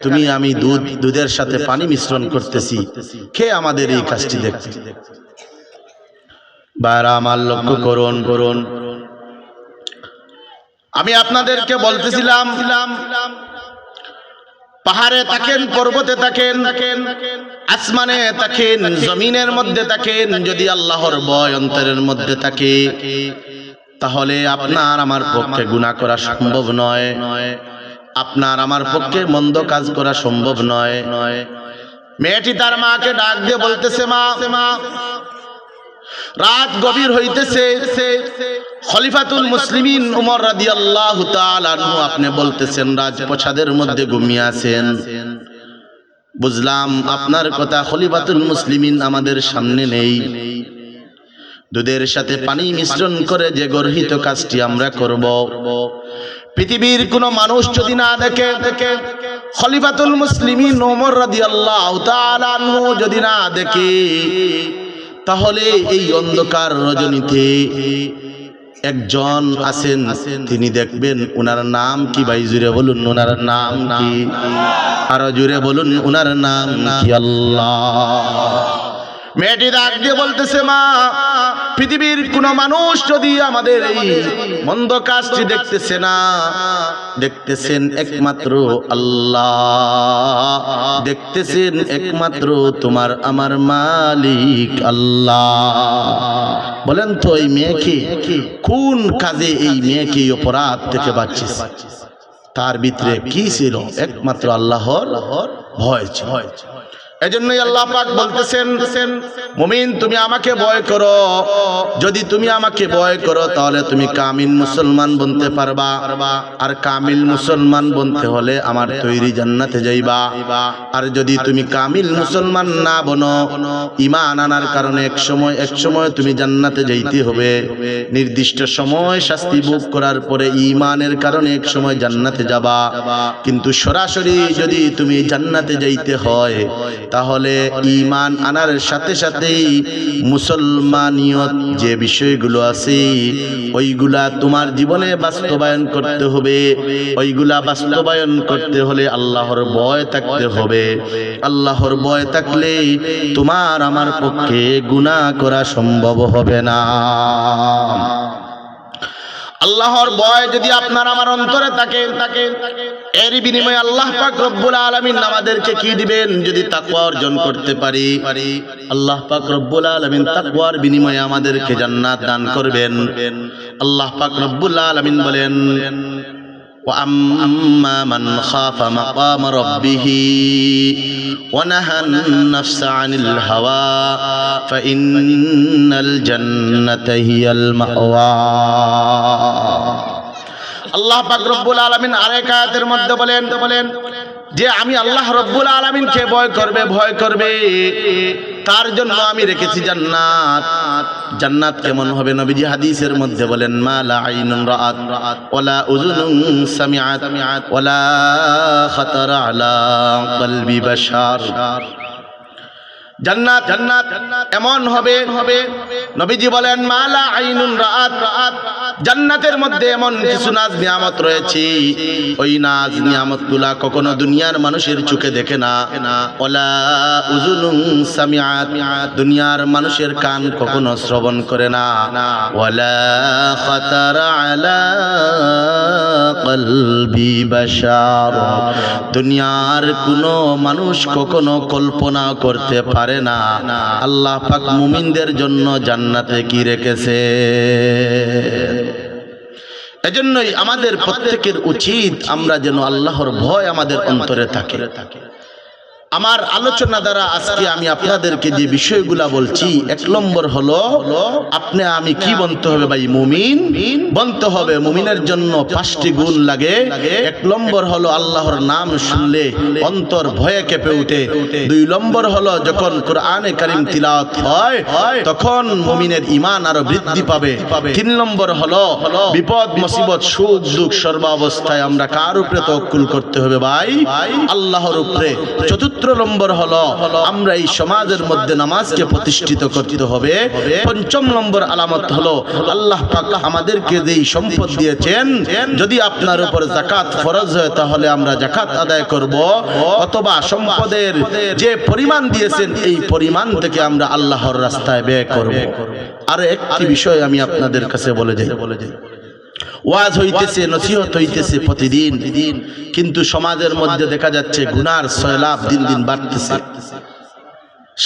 তুমি আমি দুধ, দুধের সাথে পানি মিশ্রণ করতেছি। কে আমাদের এই কাজটি দেখতে আমার লক্ষ্য করুন। করুন আমি আপনাদেরকে বলতেছিলাম, পাহাড়ে থাকেন, পর্বতে থাকেন, আসমানে থাকেন, জমিনের মধ্যে থাকেন, যদি আল্লাহর বয় অন্তরের মধ্যে থাকে, তাহলে আপনার আমার পক্ষে গুনাহ করা সম্ভব নয় নয়। আপনার আমার পক্ষে মন্দ কাজ করা সম্ভব নয়। মেয়েটি তার মাকে ডাক দিয়ে বলতেছে, মা, রাত গভীর হইতেছে। খলিফাতুল মুসলিমিন উমর তাআলা আনহু আপনি বলতেছেন, রাজপ্রাসাদের মধ্যে ঘুমিয়ে আছেন। বুঝলাম আপনার কথা খলিফাতুল মুসলিমিন আমাদের সামনে নেই। দুধের সাথে পানি মিশ্রণ করে যে গর্হিত কাজটি আমরা করব। পৃথিবীর কোন মানুষ যদি না দেখে দেখে খলিফাতুল মুসলিমিন ওমর রাদিয়াল্লাহু তাআলা যদি না দেখে, তাহলে এই অন্ধকার রজনীতে একজন আছেন, তিনি দেখবেন ওনার নাম কি ভাই? জুড়ে বলুন ওনার নাম কি? আরও জুড়ে বলুন ওনার নাম কি? আল্লাহ। মেয়েটি ডাক দিয়ে বলতেছে, মা, পৃথিবীর কোন মানুষ যদি আমাদের এই মন্দ কাজটি দেখতেছে না, দেখতেছেন একমাত্র আল্লাহ। দেখতেছেন একমাত্র তোমার আমার মালিক আল্লাহ। বলেন তো, এই মেয়েকে কোন কাজে এই মেয়েকে অপরাধ থেকে বাঁচিস তার ভিতরে কি ছিল? একমাত্র আল্লাহর আর যদি তুমি কামিল মুসলমান না বনো ইমান আনার কারণে এক সময় এক সময় তুমি জান্নাতে যাইতে হবে। নির্দিষ্ট সময় শাস্তি ভোগ করার পরে ইমানের কারণে এক সময় জান্নাতে যাবা। কিন্তু সরাসরি যদি তুমি জান্নাতে যাইতে হয়। তাহলে ইমান আনার সাথে সাথেই মুসলমানিয়ত যে বিষয়গুলো আছে, ওইগুলা তোমার জীবনে বাস্তবায়ন করতে হবে। ওইগুলা বাস্তবায়ন করতে হলে আল্লাহর ভয় থাকতে হবে। আল্লাহর ভয় থাকলে তোমার আমার পক্ষে গুনাহ করা সম্ভব হবে না। আল্লাহর ভয় যদি আপনার আমার অন্তরে থাকে থাকে এর বিনিময়ে আল্লাহ পাক রব্বুল আলামিন আমাদেরকে কি দিবেন? যদি তাকওয়া অর্জন করতে পারি, আল্লাহ পাক রব্বুল আলামিন তাকওয়ার বিনিময়ে আমাদেরকে জান্নাত দান করবেন। আল্লাহ পাক রব্বুল আলামিন বলেন وأما من خاف مقام ربه ونهى النفس عن الهوى فإن الجنة هي المأوى আল্লাহ পাক রব্বুল আলামিন আরেক আয়াতের মধ্যে বলেন বলেন যে আমি আল্লাহ রব্বুল আলামিনকে ভয় করবে ভয় করবে তার জন্য আমি রেখেছি জান্নাত জান্নাত কেমন হবে নবীজি হাদিসের মধ্যে বলেন, মা লা আইনুন রাআত, ওয়ালা উযুনুন সামিআত, ওয়ালা খাতার আলা কলবি বাশার। জান্নাত জান্নাত এমন হবে হবে। নবীজি বলেন মালা আইনুন রাআত রাআত। জান্নাতের মধ্যে এমন কিছু নাজ নিয়ামত রয়েছে। ওই নাজ নিয়ামতগুলা কখনো দুনিয়ার মানুষের চোখে দেখে না। ওলা উজুনুন সামিআত, দুনিয়ার মানুষের কান কখনো শ্রবণ করে না। ওয়ালা খাতারা আলা কলবি বাশার। দুনিয়ার কোনো মানুষ কখনো কল্পনা করতে পারে না। আল্লাহ পাক মুমিনদের জন্য জান্নাতে কি রেখেছে? এজন্যই আমাদের প্রত্যেকের উচিত আমরা যেন আল্লাহর ভয় আমাদের অন্তরে থাকে। আমার আলোচনা দ্বারা আজকে আমি আপনাদেরকে যে বিষয়গুলা বলছি, এক নম্বর হলো, আপনি আমি কি বলতে হবে ভাই, মুমিন? বলতে হবে, মুমিনের জন্য পাঁচটি গুণ লাগে। এক নম্বর হলো আল্লাহর নাম শুনলে অন্তর ভয়ে কেঁপে উঠে। দুই নম্বর হলো যখন কোরআনে কারিম তিলাওয়াত হয়, তখন মুমিনের ইমান আরও বৃদ্ধি পাবে। তিন নম্বর হলো বিপদ, মুসিবত, সুখ, দুঃখ, সর্বাবস্থায় আমরা কার উপরে তওয়াক্কুল করতে হবে ভাই? আল্লাহর উপরে। চতুর্থ চতুর্থ নম্বর হলো, আমরা এই সমাজের মধ্যে নামাজকে প্রতিষ্ঠিত করতে হবে। পঞ্চম নম্বর আলামত হলো, আল্লাহ পাক আমাদেরকে যেই সম্পদ দিয়েছেন, যদি আপনার উপর জাকাত ফরজ হয়, তাহলে আমরা জাকাত আদায় করব। অথবা সম্পদের যে পরিমাণ দিয়েছেন, এই পরিমাণ থেকে আমরা আল্লাহর রাস্তায় ব্যয় করব। আর একটি বিষয় আমি আপনাদের কাছে বলে যাই বলে যাই। ওয়াজ হইতেছে, নসিহত হইতেছে প্রতিদিন। কিন্তু সমাজের মধ্যে দেখা যাচ্ছে গুনার সয়লাভ দিন দিন বাড়তেছে।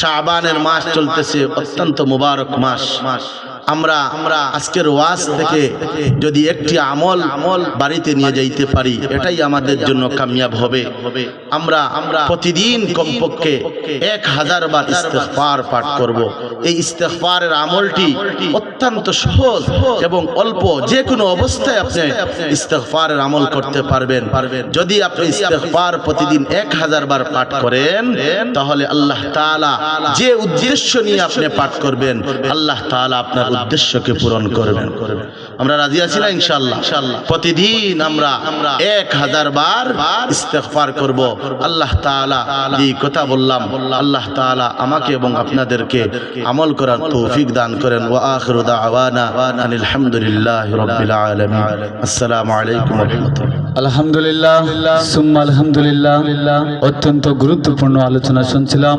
শাবানের মাস চলতেছে, অত্যন্ত মুবারক মাস। আমরা আমরা আজকের ওয়াজ থেকে যদি একটি আমল আমল বাড়িতে নিয়ে যাইতে পারি, এটাই আমাদের জন্য কামিয়াব হবে। আমরা আমরা প্রতিদিন কমপক্ষে এক হাজার বার ইস্তেগফার পাঠ করব। এই ইস্তেগফারের আমলটি অত্যন্ত সহজ এবং অল্প যে কোনো অবস্থায় আপনি ইস্তেগফারের আমল করতে পারবেন। পারবেন যদি আপনি ইস্তেগফার প্রতিদিন এক হাজার বার পাঠ করেন, তাহলে আল্লাহ তাআলা যে উদ্দেশ্য নিয়ে আপনি পাঠ করবেন, আল্লাহ তাআলা আপনার উদ্দেশ্যকে পূরণ করবেন। আমরা রাজি আছি না ইনশাআল্লাহ? প্রতিদিন আমরা এক হাজার বার ইস্তেগফার করব। আল্লাহ তাআলা এই কথা বললাম, আল্লাহ তাআলা আমাকে এবং আপনাদেরকে আমল করার তৌফিক দান করেন। ওয়া আখিরু দাওয়ানা আনিল হামদুলিল্লাহি রাব্বিল আলামিন। আসসালামু আলাইকুম ওয়া রাহমাতুল্লাহ। আলহামদুলিল্লাহ সুম্মা আলহামদুলিল্লাহ। অত্যন্ত গুরুত্বপূর্ণ আলোচনা শুনছিলাম।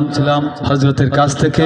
হজরতের কাছ থেকে